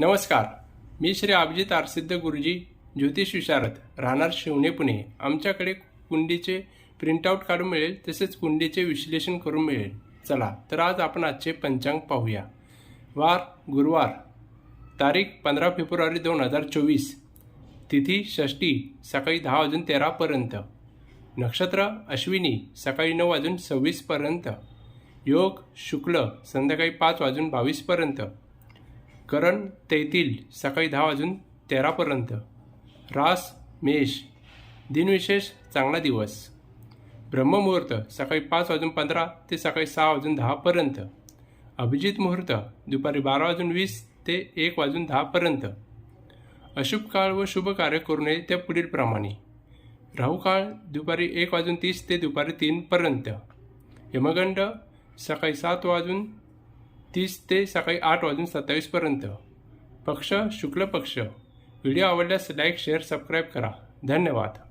नमस्कार. मी श्री अभिजित आरसिद्ध गुरुजी ज्योतिष विशारद राहणार शिवणे पुणे. आमच्याकडे कुंडीचे प्रिंटआउट काढून मिळेल तसेच कुंडीचे विश्लेषण करून मिळेल. चला तर आज आपण आजचे पंचांग पाहूया. वार गुरुवार तारीख पंधरा फेब्रुवारी दोन हजार चोवीस. तिथी षष्टी सकाळी दहा वाजून तेरापर्यंत नक्षत्र अश्विनी सकाळी नऊ वाजून सव्वीसपर्यंत योग शुक्ल संध्याकाळी पाच वाजून बावीसपर्यंत करण तेथील सकाळी दहा वाजून तेरापर्यंत रास मेष. दिनविशेष चांगला दिवस. ब्रह्ममुहूर्त सकाळी पाच वाजून पंधरा ते सकाळी सहा वाजून दहापर्यंत अभिजित मुहूर्त दुपारी बारा वाजून वीस ते एक वाजून दहापर्यंत अशुभ काळ व शुभ कार्य करू नये त्या पुढील प्रमाणे. राहू काळ दुपारी एक वाजून तीस ते दुपारी तीनपर्यंत यमगंड सकाळी सात वाजून तीस ते सकाळी आठ वाजून सत्तावीसपर्यंत पक्ष शुक्ल पक्ष. व्हिडिओ आवडल्यास लाईक शेअर सबस्क्राईब करा. धन्यवाद.